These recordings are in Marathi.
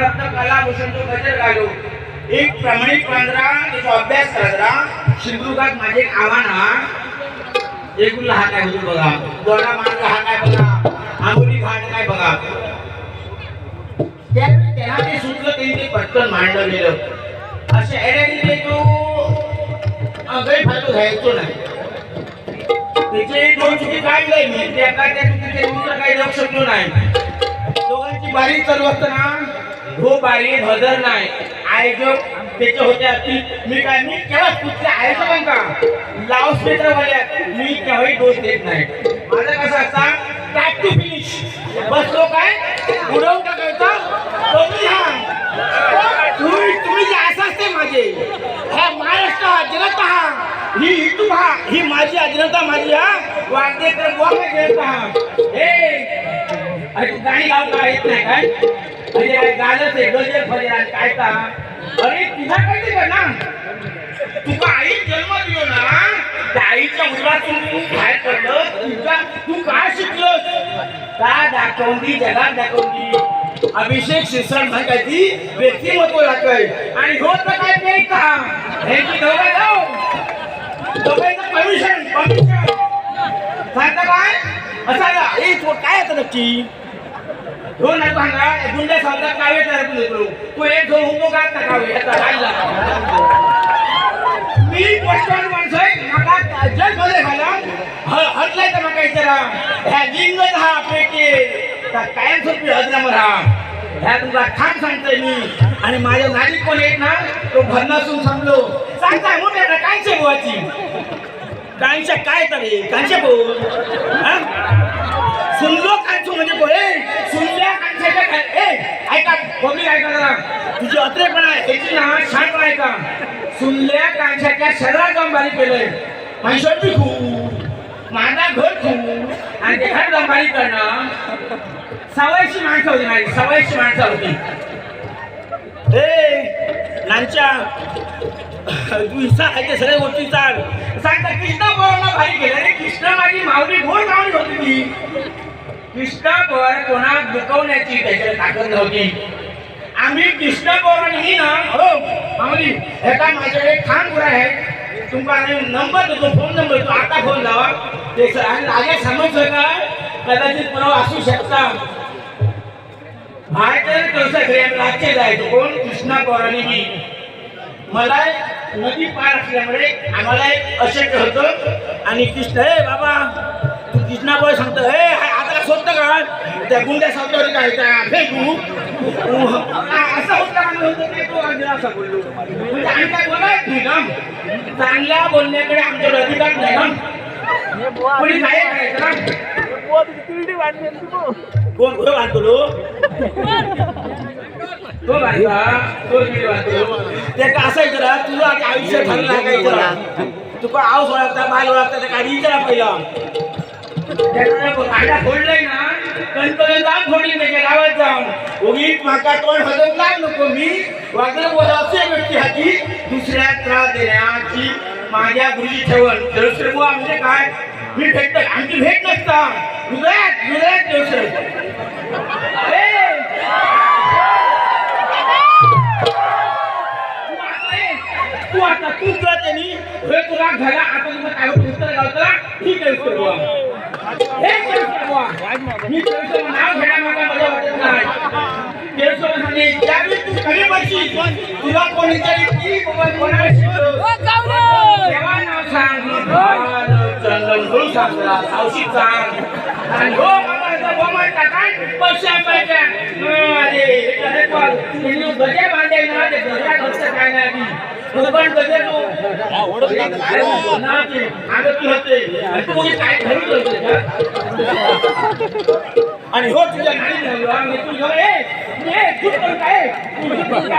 रत्न कलाभूषण तो गजर घालू एक प्रमाणित पंधरा त्याचा अभ्यास करा सिंधुदुर्गात माझे एक आव्हान हा. एकूण हा काय होतो बघा. दोडा मार्ग हा काय बघा. आंबोली घाट काय बघा. त्यावेळी त्यांना ते सुचलं त्यांनी ते पटकन मांडलं गेलं अशा एड्याने तो गैरफायदा घ्यायचो नाही. त्याचे दोन चुकी काढले मी. त्या काय त्या चुकीचे उत्तर काही लक्ष शकलो नाही. दोघांची बारीक चालू असताना हो बारी हजर नाही आयोजक त्याचे होते असतील मी काय मी केव्हा कुठल्या आयोजकां का? लाव स्पेटर वाल्या मी केव्हाही दोष देत नाही. माझं कसं असता टॅप टू फिनिश बसलो काय? उडवून टाकायचा? कमी हा. तुम्ही तुम्ही जे असाच ते माझे हा महाराष्ट्र हा जनता हा. ही हिटू हा ही माझी हा माझी हा. वागते तर गोवा जनता हा. हे अरे गाणी गावता येत नाही काय? म्हणजे काय गजर काय का अरे कळते का ना तुका आई जन्म दिलो ना त्या आईच्या उदरातून तू बाहेर पडलं तुझा तू काय शिकलोस? का दाखवली जगात दाखवली अभिषेक शिक्षण म्हणतायची व्यक्तिमत्व दाखवाय आणि होत तर काय नाही का ह्यांची दोघं जाऊ. दोघांचं सांगता काय? असा ए तो काय आता नक्की? हो नाही सांगा गुंडे सांगता काय तयार करून देतो तू एक जो उभो का आता कावे याचा राहिला मी माणसं आहे जल भले घाला हटलाय तर ह्या लिंगच हा पेटे कायम स्वरूपी हजरामर हा. ह्या तुमचा खान सांगतोय मी. आणि माझ्या नागरिक कोण येत ना तो भरणासून समलो सांगताय मोठ्या कायच्या बुवाची. कांच्या काय तरी कांच्या भाऊ हा? सुनलो कांचो म्हणजे बोल ऐका बघी ऐका जरा तुझी अत्रेपण आहे. याची ना छान ऐका सुनल्या कांच्याच्या शरीरात जाऊन बारीक केलंय माणसाची खूप माझा घर खूप आणि ते घर जाऊन बारीक करणं. सवयची माणसं होती माझी सवयची माणसं होती. ए नांच्या तू इच्छा आहे सगळ्या गोष्टी चाल सांगता कृष्ण बरोबर भारी केलं रे कृष्ण माझी माऊली घोर माऊली होती ती. कृष्ण कोणा दुखवण्याची त्याच्यात ताकद नव्हती. आम्ही कृष्णा बरोबर ही ना हो मामली एका माझ्याकडे ठाण गुरा आहे तुमचा नंबर देतो फोन नंबर देतो आता फोन लावा. ते सर आणि आगे समजलं का कदाचित परवा असू शकता. भारतीय कसं घरी राज्य जायचं. कोण? कृष्णा पौराणिक मी. मला नदी पार असल्यामुळे आम्हाला एक अशक्य होतं. आणि कृष्ण हे बाबा तू कृष्णाबाई सांगतो हे हाय, आता का? त्या गुंड्या सांगतो काय त्या फेकू? असं होतं असं बोललो. म्हणजे आम्ही काय बोलायच नाही ना चांगल्या बोलण्याकडे आमच्याकडे अधिकार नाही ना? कोणी काय करायचं कोण कोण बांधतो तो बांधला तो मी बांधतो ते का असायचं ना? तुझं आयुष्य ठरलं लागायचं करा तुका आऊस ओळखता बाल ओळखता त्या गाडी विचारा पहिला. कायदा फोडलंय ना फोडली त्याच्या गावात जाऊन उगीच माका तोंड हजर लाग नको मी वागलं असे व्यक्ती हाती दुसऱ्या त्रास देण्याची माझ्या गुरुजी ठेवण देवश्री बुवा म्हणजे काय मी भेटत आमची भेट नसता हृदयात हृदयात देवश्री तू तुला त्यांनी. हे तुला घरा आता तुला काय उत्तर गावतला ठीक आहे उत्तर बुवा. हे केळकर बुवा. मी केळकर नाव घेण्या मागा मला वाटत नाही केळकर म्हणे ज्यावेळी तू कमी बसशील? तुला कोण विचारेल की बाबा कोणाला शिकलो? तेव्हा नाव सांग. चंदन सांगला सावशी सांग. आणि हो बाबा बोमाट टाकाय पैसे पाहिजे अरे गजे बांधले ना ते गजा खर्च काय नाही आधी. तू काय आणि हो तुझ्या काय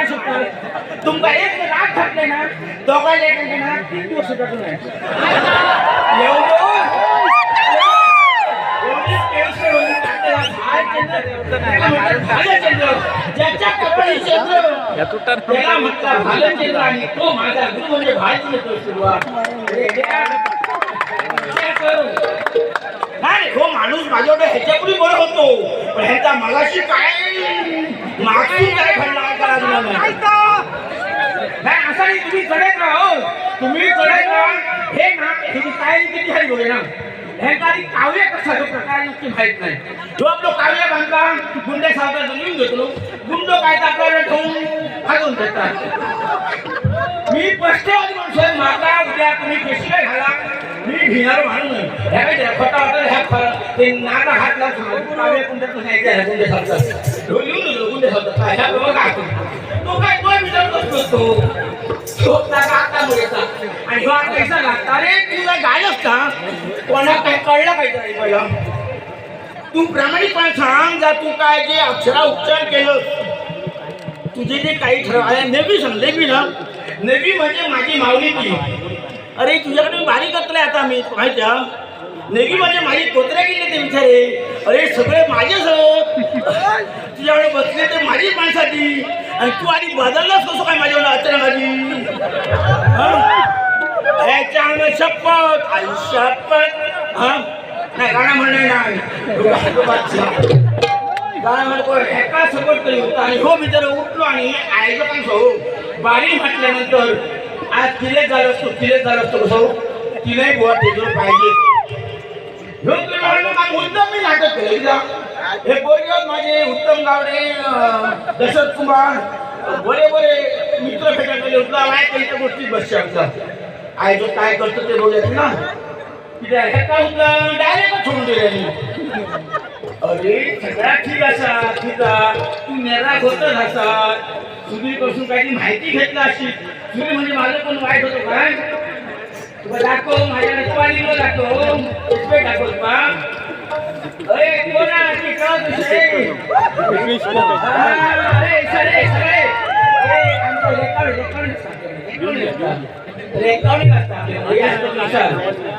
शकतो तुमका एक राग घातले ना दोघांना एक ना तीन ज्याच्या कपाळी चंद्र त्याला भालं आणि तो माझा गुरु म्हणजे सुरुवात नाही हो माणूस माझ्याकडे ह्याच्यापूर्वी बरं होतो पण ह्याचा मगाशी काय मागून काय घडला नाही असं नाही तुम्ही चढत राहा तुम्ही चढत राहा हे ना ह्याची काय किती हरी बोले ना? ह्यांचा आधी काव्य कसा प्रकार नक्की माहीत नाही. जो आपलं काव्य बांधला गुंडे सावकार लिहून घेतलो. गुंड काय तर आपल्याला ठेवून भागून देतात मी पक्षवादी माणूस माता उद्या तुम्ही पेशवे घाला. मी भिणार माणूस आहे. ह्या काय त्या खोटा ह्या ख- ते नाना हात लावून काव्य कुंड्यातून नाही गुंडे सावकार. लिहून गुंडे सावकार. ह्या बघा काय तो काय असतो आणि अरे तुला का कोणा काय कळलं काय तरी तू प्रामाणिकपणे सांग जा तू काय जे अक्षरा उच्चार केलं तुझे जे काही ठरवाय आहे नेबी सांग नेबी ना नेवी म्हणजे माझी मावली ती अरे तुझ्याकडे बारीक करतले आता मी माहिती नेगी म्हणजे माझी कोत्र्या गेले ते विचारे अरे सगळे माझेच तुझ्याकडे बसले ते माझीच माणसाची आणि तू आधी बदललाच कसं काय माझ्याकडे अचानक आधी ह्याच्यानं शपथ. आई शपथ. हा? नाही गाणं म्हणणे नाही. गाणं म्हणतो एका सपोर्ट तरी होता आणि हो बिचारा उठलो आणि आयोजकांसह बारी म्हटल्यानंतर आज तिले झालं असतो तिले झालं असतो कसं तिने बुवा पाहिजे. मुद्दाम मी नाटक केलं एकदा. हे पोरगे माझे उत्तम गावडे अं, दशरथ कुमार बरे बरे मित्र भेटायला होता माहिती त्याच्या गोष्टीत बसचे आमचा आयोजक काय करतो ते बघूयात ना किती आहे काय होतं डायरेक्ट सोडून दिले अरे सगळा ठीक असा ठीक तू नेरा होतच असा सुधीरपासून काही माहिती घेतला अशी सुधीर म्हणजे माझं पण वाईट होतं काय दाखव माझ्या दाखव. पुष्पे दाखव अरे कोणा अरे, सरे, सरे. अरे, आमचं रेकॉर्ड, रेकॉर्ड. रेकॉर्ड.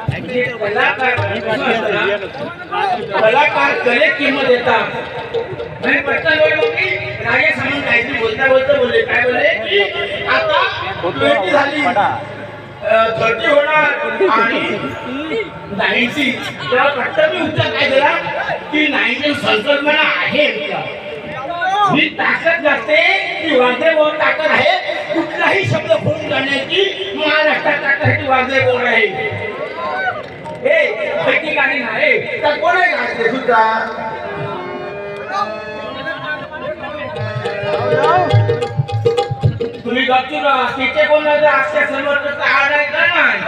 म्हणजे कलाकार कलेत किंमत देतात. म्हणजे पटकन बोललो की राजे सांगून काहीतरी बोलता बोलता बोलले. काय बोलले? की आता झाली. थर्टी होणार. आणि नाईन्टी. तेव्हा पटकन मी उच्चार काय केला की नाईन्टी संकल्पना आहे. ही ताकद लागते की वाघे बोल ताकद आहे. कुठलाही शब्द फोडून जाण्याची महाराष्ट्रात ताकद वाघे बोल आहे. हे पैकी गाणी नाही. तर कोण आहे गाते सुद्धा. तुम्ही गपचूप राहा तिथे कोण अक्षर समोर आड आहे का नाही?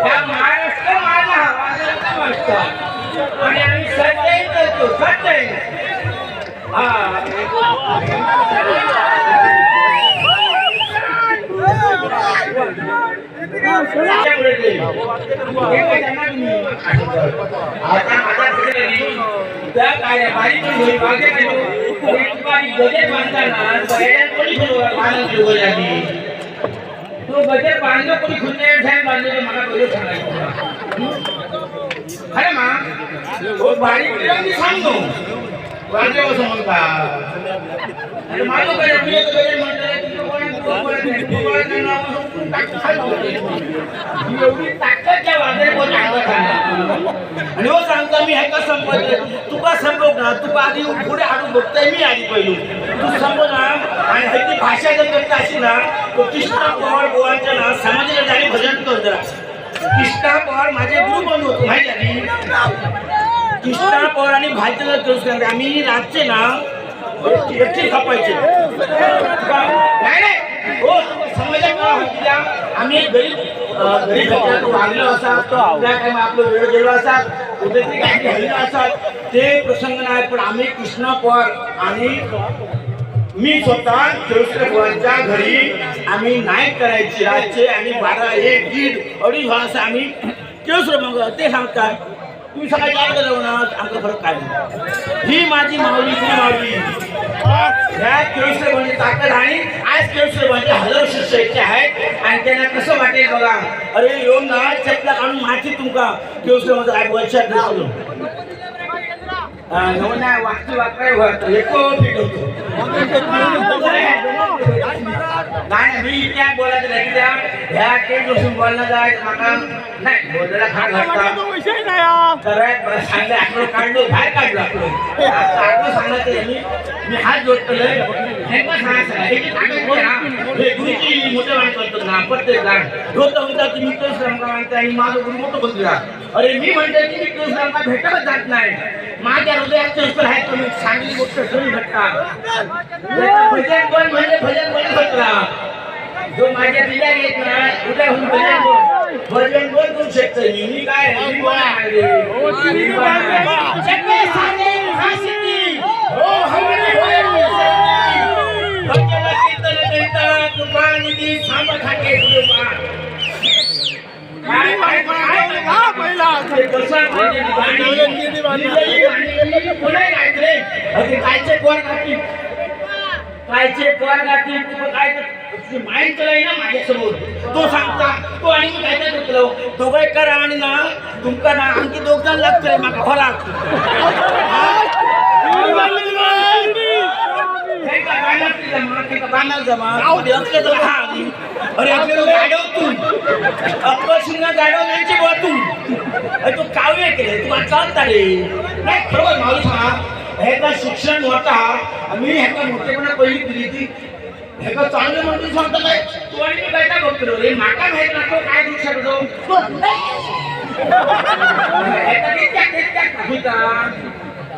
या महाराष्ट्र माझा महाराष्ट्र महाराष्ट्र आणि आम्ही सत्य करतो सत्य आता माझ्या घरी त्या काय बारीक होईल मागे बारीक गजे बांधताना बैलात कोणी फिरवा बांधून फिरवली आधी तो गजे बांधलं कोणी खुन्ने ठेव बांधले मला बोलू सांगायचं अरे मा तो बारीक फिरवली सांगतो वांगे असं म्हणता अरे माझं काय मी एक गजे म्हणतोय तुझं कोण आहे? तुझं कोण आहे? एवढी ताकद त्या वांगे आणि हो सांगता मी ह्याका संपत तुका संपव ना तुका आधी पुढे हाडून बघताय मी आधी पहिलो तू संपव ना आणि ह्याची भाषा जर करता अशी ना तो कृष्णा पवार गोवांच्या ना समाजाच्या जाणी भजन कर जरा कृष्णा पवार माझे गुरु बंद होतो माहिती आहे कृष्णा पवार आणि भाजपला करू करते आम्ही रातचे ना एकटी एकटी नाही नाही हो समाजात काय आम्ही गरीब गरीब वागलो असतात त्या टाइम आपलं वेळ गेलो असतात कुठेतरी काही हल्ला असतात ते प्रसंग नाही पण आम्ही कृष्ण पवार आणि मी स्वतः चौसष्ट केळुसकरांच्या घरी आम्ही नाईक करायची रातचे आणि बारा एक दीड अडीच वाजता आम्ही केळुसकर मग ते सांगतात तुम्ही सकाळी काय करत ना आमचा फरक काय ही माझी माऊली ही माऊली. ह्या केळुसकर म्हणजे ताकद आणि आज केळुसकर म्हणजे हजारो शिष्य इथे आहेत. आणि त्यांना कसं वाटेल बघा. अरे येऊन ना चपला काढून माहिती तुमका. केळुसकर म्हणजे काय वर्षात दिसलो नव नाही वाचू होत एको फिट होतो नाही मी त्या बोलायचं नाही त्या ह्या ते बसून बोलणं जाय माका नाही बोलायला खा घालता तर सांगलं काढलो बाहेर काढलो मी मी हात हे पण सांगायचं हे गुरुची ना होता होता तुम्ही कृष्ण रामका मानता आणि माझं गुरु मोठं बंधुरा अरे मी म्हणतो की मी कृष्ण रामका भेटतच जात नाही. माझ्या हृदयात चंचल आहे तुम्ही चांगली गोष्ट ठेवू शकता भजन कोण म्हणजे भजन कोण शकता जो माझ्या दिल्या येत ना उद्या होऊन भजन कोण? भजन कोण करू शकतो? मी मी काय मी कोण आहे? रे? मी कोण आहे? सगळे साधे भजन कीर्तन करिता कृपा निधी सांब कायचे पोर. कायचे काय चलाई ना माझ्यासमोर तो सांगता तो आणि मी काय तर तुला दोघे करा आणि ना तुमका ना आणखी दोघ जण लागतंय माका हे का गाण्यात ती जमा. अरे आपल्याला गाडव तू अक्कशिंगा यांची बुवा तू तू काव्य केले तू चालता रे नाही. खरोबर माणूस हा ह्याचा शिक्षण होता. मी ह्याचा मोठेपणा पहिली दिली ती. ह्याचा चांगलं म्हणून सांगतो काय? तू आणि मी काय काय बघतो रे. माका माहीत ना तो काय करू शकतो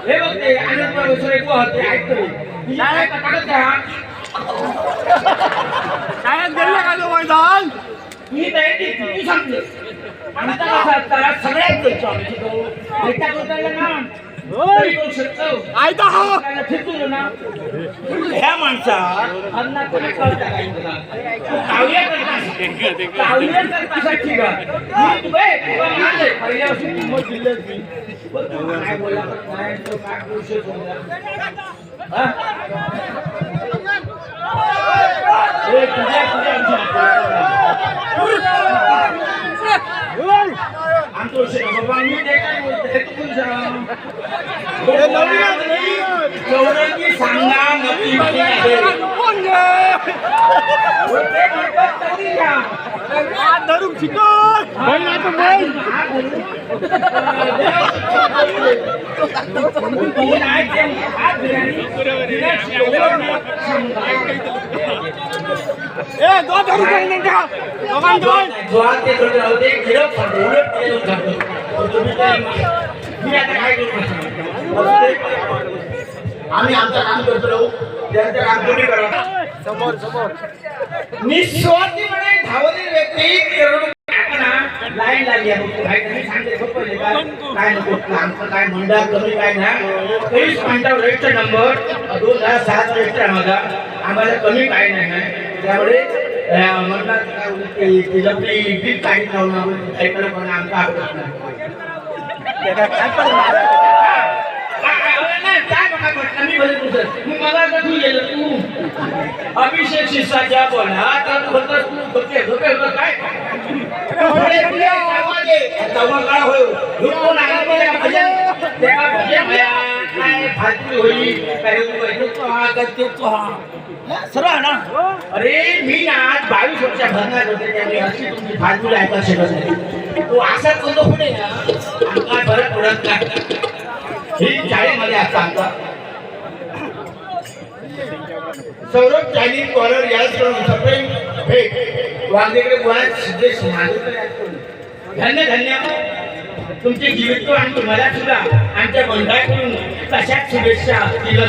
हे बघ ते आनंद प्रभू एक होते ऐकतो काय काय कटाकट का का तो मैदान? मी तयारी किती सांगते आमचा कसा असता सगळ्यात करतो आम्ही शिकवू एकटा करताना ना. आयता हा. फिरतो ह्या माणसा. कळता काही तू काव्य करता. काव्य करतासाठी का? मी तू बे तुला मानले पहिल्यापासून किंमत दिली होती पण तू काय बोला काय तो काय करू शकतो? हा? ए, तुझ्या तुझ्या आमचं विषय नाही. बाबा मी ते काय बोलतो हे तू कोण सांग? हे नवीन आहे, नवीन आहे. चौरंगी सांगा नक्की किती आहे. कोण गे? हो, ते म्हणतात तरी घ्या. हात धरून शिकव बैलाचं ना. ए आम्ही आमचं काम करतो राहू. त्यांचं काम तुम्ही करा. समोर समोर. निस्वार्थीपणे धावलेली व्यक्ती ना लाईन लागली आहे. बघ. काय नको आमचं काय मंडळ कमी काय नाही तेवीस रजिस्टर नंबर दोन हजार सात आहे माझा. आम्हाला कमी काय नाही आहे त्यामुळे अं, काही लावून आपण पण आमचा नाही. मला आता तू गेलं तू अभिषेक शिष्याच्या तर काय? सर्व ना अरे मी ना आज बावीस वर्षा भरणार होते त्यामुळे अशी तुमची फालतू ऐका शकत नाही तो असाच करतो पुढे ना आमका फरक पडत ही शाळेमध्ये असता आमचा सौरभ चायनीज कॉलर याच करून सप्रेम भेट वांगेकडे गोळ्यात सिद्धेश नागेकर धन्य धन्य. तुमचे जीवित आणि तुम्हाला सुद्धा आमच्या मंडळाकडून तशाच शुभेच्छा दिलं.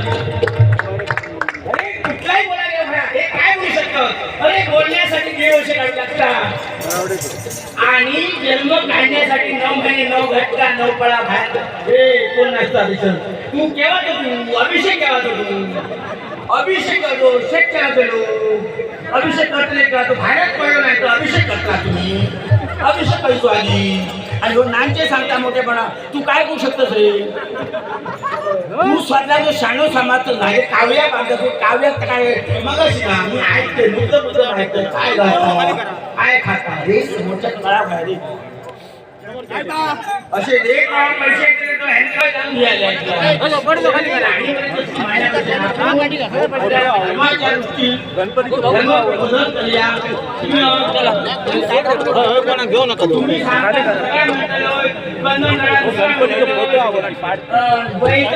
अरे कुठलाही बोलायला हे काय बोलू शकतं? अरे बोलण्यासाठी दीड वर्ष काढू लागतात आणि जन्म काढण्यासाठी नऊ महिने नऊ घटका नऊ पळा बाहेर हे कोण नसतं अभिषेक? तू केव्हा तो तू? अभिषेक केव्हा तो तू? अभिषेक करतो शेक केला गेलो अभिषेक करतले का? तो बाहेरच पडलो नाही तो अभिषेक करता तुम्ही. अभिषेक करतो आधी. आणि हो नांचे सांगता मोठेपणा. तू काय करू शकतोस रे? तू स्वतः जो शाणो समाजचं नाही काव्या बांधतो तू काव्यात काय मग मी ऐकते मुद्दा मुद्दा ऐकते काय काय खाता? हे समोरच्या कळा बाहेर असे पैसे सांगता काय म्हणताय, होय?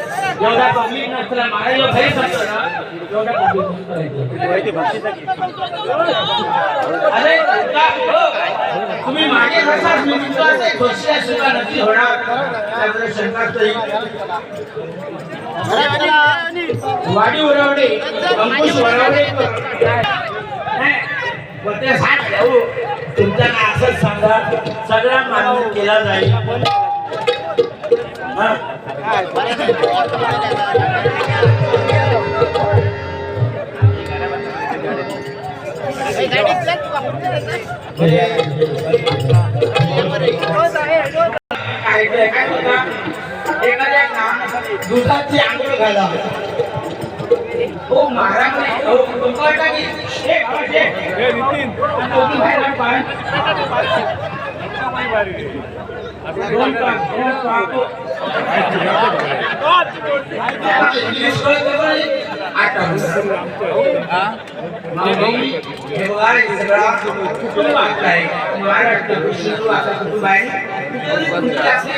केलं हे? पब्लिक नसला मारायला असतो ना. पब्लिक अरे का? तुम्ही मागे बसा मी विश्वास आहे खुर्ची सुद्धा नक्की होणार. त्याबद्दल शंकाच नाही वाडी उरवडे अंकुश वरवडे. तुमचा ना असंच सांगा सगळा मानव केला जाईल हा? काय काय काय होता एखाद्या ना दुधाची आंघोळ घाला हो मारा म्हणे हो तुमचा वाटला की हे बाबा, हे. हे नितीन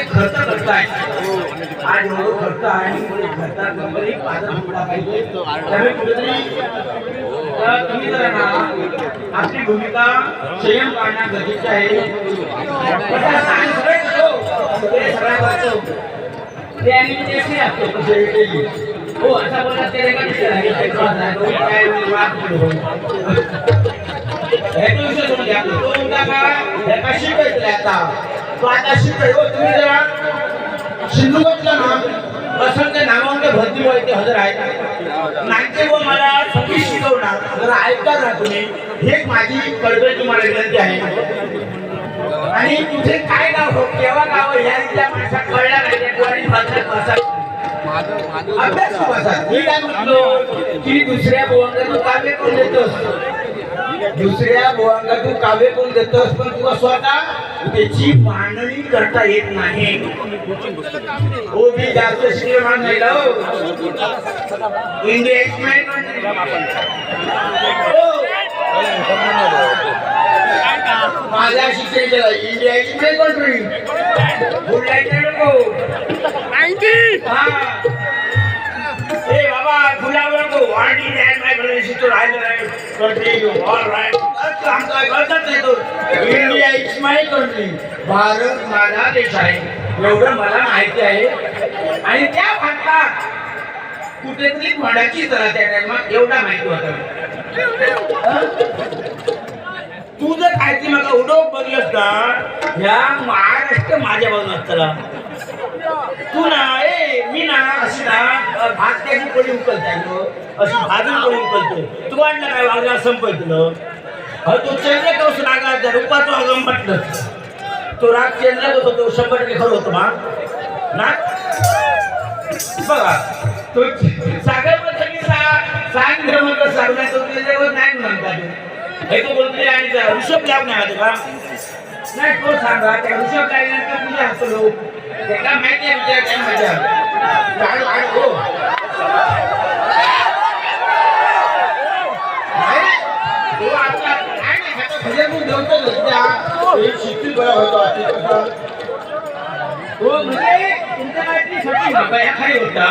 खर्च करताय आज एवढं खर्च आहे कोणी कंपनी पाहिजे त्यामुळे कुठेतरी आपली भूमिका संयम पाळणं गरजेची आहे. कसं सांग सगळे ते आणि असतो हो असा बोलला ते नाही. ते काय शिकायचं आता. तो आता शिकाय. हो, तुम्ही जरा ना नामांक भरती व्हायचे हजर आहे नाट्य व मला संगीत शिकवणार जरा ऐका ना तुम्ही हे माझी कळकळ तुम्हाला विनंती आहे आणि तुझे काय नाव हो? केव्हा गाव ह्या इथल्या माणसात कळल्या नाही. भाषेत भाषा अभ्यास तू मी काय म्हणतो? की दुसऱ्या भुवंगातून काव्य करून देतोस. दुसऱ्या भुवंगातून काव्य करून देतोस पण तुला स्वतः त्याची मांडणी करता येत नाही. ओ मी जास्त श्रीमान नाही हो. इंडिया एक माझ्या शिक्षण केलं इंडिया एक नाही कंट्री बोलायचं नको. हा. ए बाबा गुलाब नको. द्यायला नाही बरं शिकतो राहिलं नाही कंट्री ऑल राईट आमचा कळतच नाही तो. India it's my country Bharat माझा देश आहे. एवढं मला माहिती आहे. आणि त्या भारतात कुठेतरी म्हणायची जरा त्या टाइमात एवढा माहिती होता. तू जर खायची मला उडोक बघलस ना ह्या महाराष्ट्र माझ्या बाजून असताना तू ना ए मी ना अशी ना भात त्याची कोणी उकलताय नो अशी भाजून कोणी उकलतो. तू वाटलं काय वागला संपत तुला? तो तू चंद्र कौस त्या रूपाचं वागम म्हटलं. तो राग चंद्र होतो तो शंभर टक्के खरं होतो मा ना बघा तो सागर सांग धर्म सागला तो नाही म्हणतात. हे बोलतोय आणि ऋषभ लाभ नाही का नाही तो सांगा त्या ऋषभ लाईनंतर तुझ्या हसतो लोक. त्याला माहिती आहे विचार काय माझ्या आडू आडू हो. काय बरा होतो. हो म्हणजे तुमच्या काहीतरी सती बाबा या खाली होता.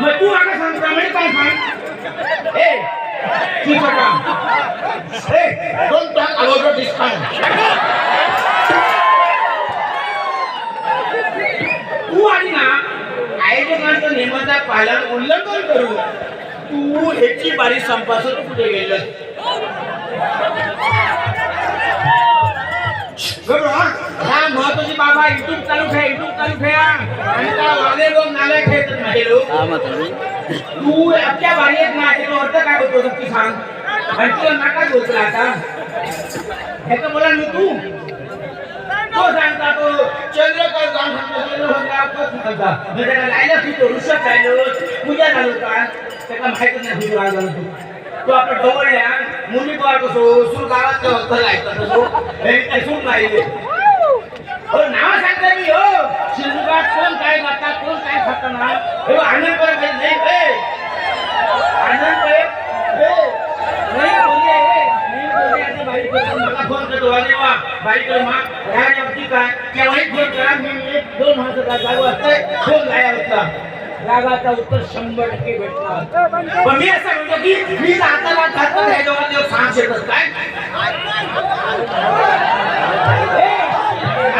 मग तू आता सांग प्रमाणे काय सांग? ए तू सांगा ए डोंट टॉक अबाउट दिस तू आणि ना आयोजकांचं नियमाचा पालन उल्लंघन करू तू ह्याची बारी संपासून कुठे गेलं. हा महत्वाची बाबा युट्यूब चालू ठेवा युट्यूब चालू ठेवा आणि त्या वाले लोक नाल्या खेळतात माझे हो? लोक तू आपल्या बाहेर ना अर्थ काय होतो? नक्की सांग. आणि तुला नाका बोलतो आता? ह्याचं बोला मी तू. तो सांगता तो चंद्रकर जाऊन सांगता. म्हणजे त्याला लायला फिरतो ऋषभ पूजा झालो का त्याला माहितच नाही तू तो आपण डोळे मुली पाहत असो सूर गावात हे नाही हो नाव सांगता मी हो. शिरगात कोण काय खातात कोण काय खात ना हो आनंद परत नाही हे आनंद हे नाही बोलले बोलले आता बाई करतो मला फोन करतो अरे वा. बाई कर मा ह्या काय? केव्हाही फोन करा मी दोन माणसाचा जागो असते फोन लाया होता. रागाचा उत्तर शंभर टक्के भेटणार. पण मी असं म्हणतो की मी हाताला जातो हे दोघांना सांग शकत काय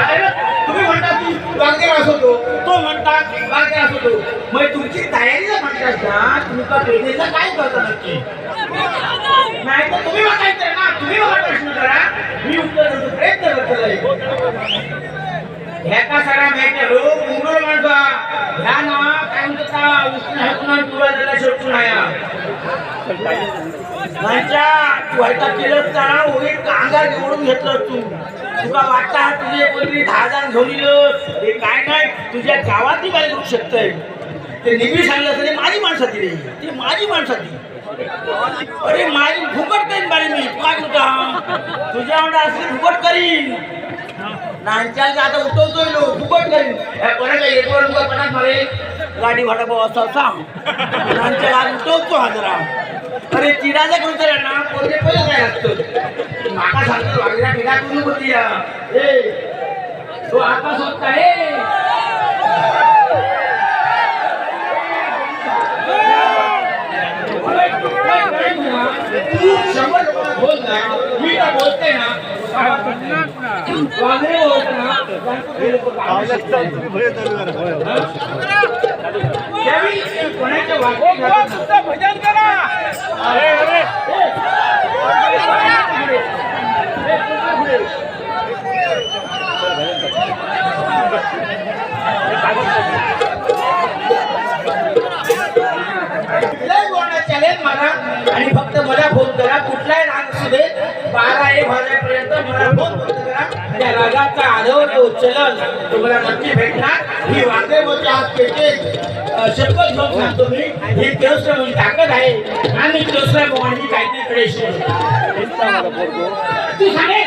अरे, तुम्ही म्हणता बागेर असतो तो म्हणता बागेर असतो मग तुमची तयारी जर म्हणतात ना तुम्ही का पेरणीचं काय करता नक्की? नाही तर तुम्ही बघायचं ना. तुम्ही बघा प्रश्न करा. मी उत्तर देतो प्रयत्न करतो ह्या का सगळा माहिती हो मुंगळ माणसा ह्या ना. काय म्हणतात उष्ण हकून तुला त्याला शेवटून आया. माझ्या तू व्हायचा केलं ना होईल कांगार घेतलं तू. तुला वाटता तुझे कोणी दहा हजार घेऊन हे काय नाही तुझ्या गावातली काय करू शकतंय. ते नेहमी सांगलं असं माझी माणसाची रे ती माझी माणसाची अरे माझी फुकट करीन बारे मी काय तुझा तुझ्या अंडा असली फुकट करीन. नांच्याला आता उठवतोय लो फुकट करीन. कोणाला येतो पणात मारे गाडी भाडा भाऊ असा सांग आज उठवतो हा जरा. अरे चिडाच्या करून ना पोरगे पहिलं काय असतो माका सांगतो वागल्या पिढा करून होती या तो आता स्वतः आहे. बोलते ना? कोणाच्या भजन करा. मला. आणि फक्त मला फोन करा. कुठलाही राग असू दे बारा एक वाजेपर्यंत मला फोन त्या रागाचा आदर उच्चलन तुम्हाला नक्की भेटणार. ही वादे मोठे हात पेटे शपथ घेऊन सांगतो मी ही केवसरा म्हणजे ताकद आहे. आणि केवसरा भगवानची काहीतरी तू सांगे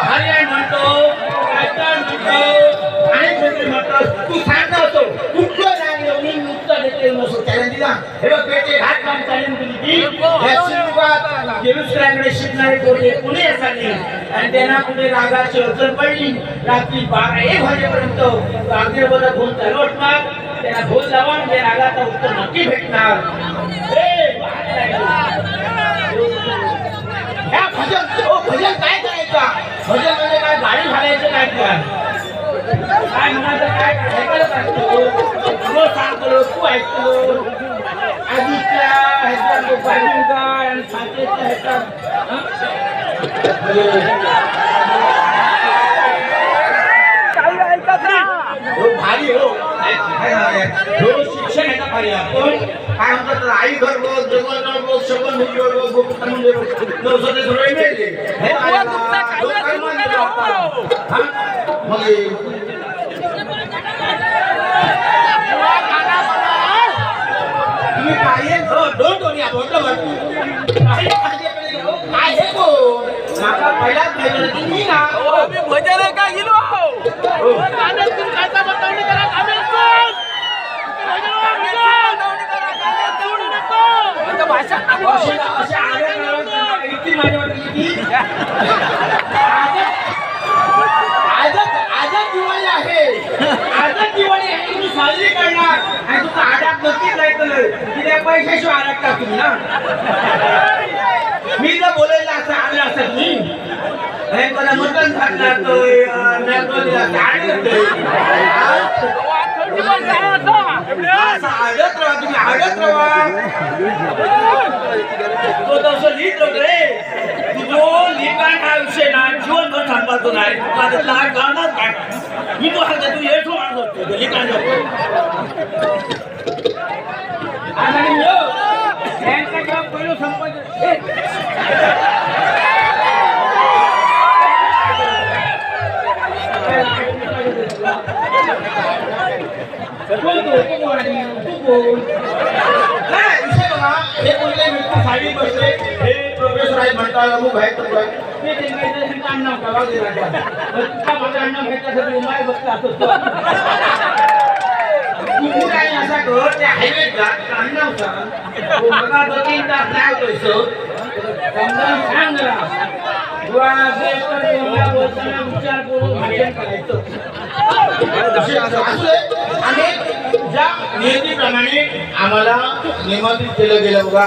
हरियाण म्हणतो म्हणतो आणि म्हणतो. तू सांगतो कुठलं मी उत्तर देते नसतो त्याला दिला. हे बघ बेटे घाट काम तुझी ती या शिल्पात जेरुसलेमकडे शिकणारे पोटे पुणे असानी आणि त्यांना कुठे रागाची अडचण पडली. रात्री बारा एक वाजेपर्यंत अग्निबद्दल फोन चालू असणार त्यांना फोन लावा म्हणजे रागाचा उत्तर नक्की भेटणार. ह्या भजन ओ भजन काय करायचं? भजन म्हणजे काय गाडी घालायचं काय? काय काय म्हणायचं काय ऐकायला पाहिजे तुला सांगतो तू ऐकतो आधीच्या ह्याच्यात लोक पाहिजे काय आणि सातेच्या ह्याच्यात काही ऐकत ना हो भारी हो काय झालंय? हो शिक्षण ह्याचा भारी आपण काय म्हणतात आई घर बघ जगल घर बघ शबन मुलीवर बघ गोकुळ मुली बघ नवसं ते सगळे मिळते हे काय ना, लोक काय म्हणतात आता? हा? मग हे- तुम्ही आहे? हो, the word. काही माझ्याकडे जाऊ. काय हे कोण? माका पहिलाच माहिती होतं की मी ना हो. आम्ही भजन आहे का गेलो गाण्यातून कायचा बतावणी करा गाण्यातून भाषा आले ना, इतकी माझ्या वाटली की आता दिवाळी आहे तुम्ही साजरी करणार. आणि तुमचा आडात नक्कीच जायचं नाही. पैशाशिवाय आडात का तुम्ही ना. मी जर बोलायला असं आलं असत मी हे मला मटण घातलं तर आडत राहा तुम्ही आडत राहा तो तसं लिहित रे. तो लिखाण विषय ना जीवनभर सांभाळतो नाही तुला तो येतो माणूस तुझी काय नको आणि यो, यांचा job पहिलं संपत ए, कोण तो? तू कोण आहे? तू कोण? नाही, विषय बघा, हे बोलले मी तू साडी बसले हे म्हणतात अमुक आहे. ते दे राजा. तुझा माझा अण्णा बसला असतो. तू काय असा कर त्या होता तो दोन तास होतोय समजावून सांग जरा तर तोंडा बोलताना विचार करून भाषण करायचं. असू दे. आणि ज्या नियतीप्रमाणे आम्हाला निमंत्रित केलं गेलं बघा.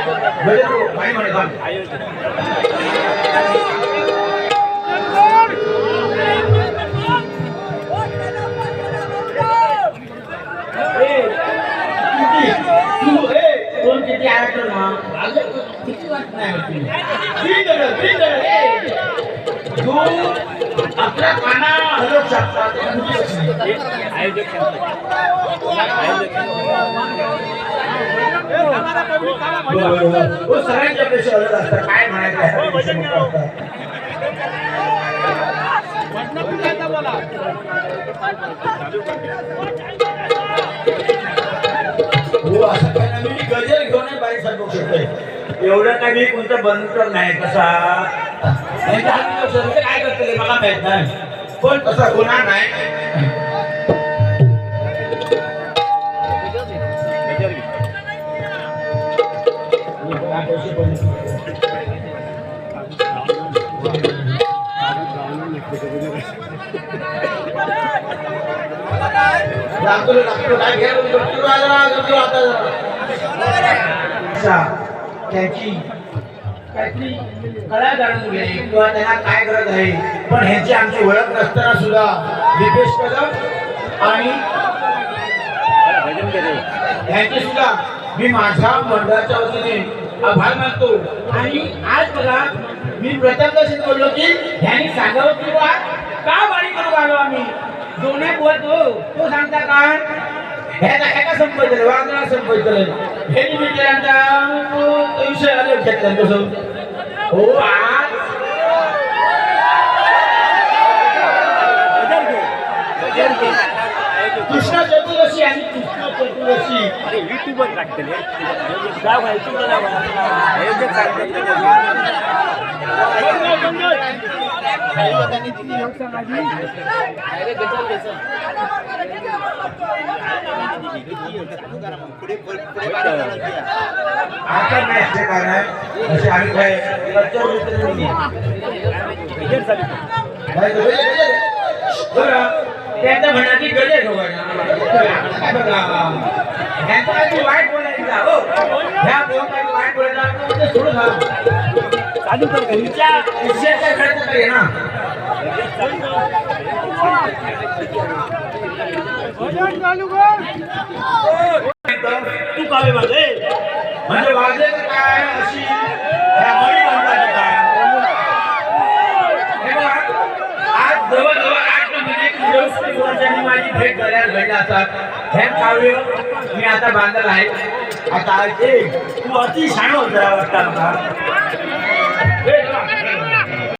हो, काय म्हणतात तू सगळ्यांच्या पेक्षा अलग असतात काय म्हणायचं असं काय मी गजर घेऊन बारीक सांगू शकतोय एवढं काय मी कोणतं बनकर नाही कसा काय करतले मला माहीत नाही. पण तसा गुन्हा नाही. लागतो रे, काय घ्या रे, गपचूप राहा आता त्याची त्याची कळा जाणून घे किंवा त्यांना काय गरज आहे? पण ह्याची आमची ओळख नसताना सुद्धा दीपेश कदम आणि ह्यांचे सुद्धा मी माझ्या मंडळाच्या वतीने आभार मानतो. आणि आज बघा मी प्रथम दर्शन बोललो की ह्यांनी सांगावं किंवा का वाणी करू आलो आम्ही? दोन्ही बोलतो तो सांगता काय ह्याचा ह्याचा संपर्क झाला वागणा संपर्क झाला हे निमित्त यांचा विषय आले घेतला कसं हो आज कृष्ण चतुर्दशी आणि कृष्ण चतुर्दशी युट्यूबवर टाकतले काय नाही असे आम्ही काय कल्चर मित्र नाही. काय गजर, गजर. बरं, त्यांचं म्हणणं की गजर घेऊ काय बघा त्यांचं काय तू वाईट बोलायचं जा, हो ह्या बोल काय तू वाईट बोलायचं तू ते सोडून जा चालू कर घरी तुमच्या विषयाचा खर्च करे ना तू कावे माझे म्हणजे वाजले काय अशी ह्या मणी म्हणतात काय हे बघा, आज जवळजवळ आठ महिने व्यवस्थित वर्षांनी माझी भेट झाल्यावर असतात. हे काव्य मी आता बांधलं आहे. आता ते तू अति शाण होत वाटतं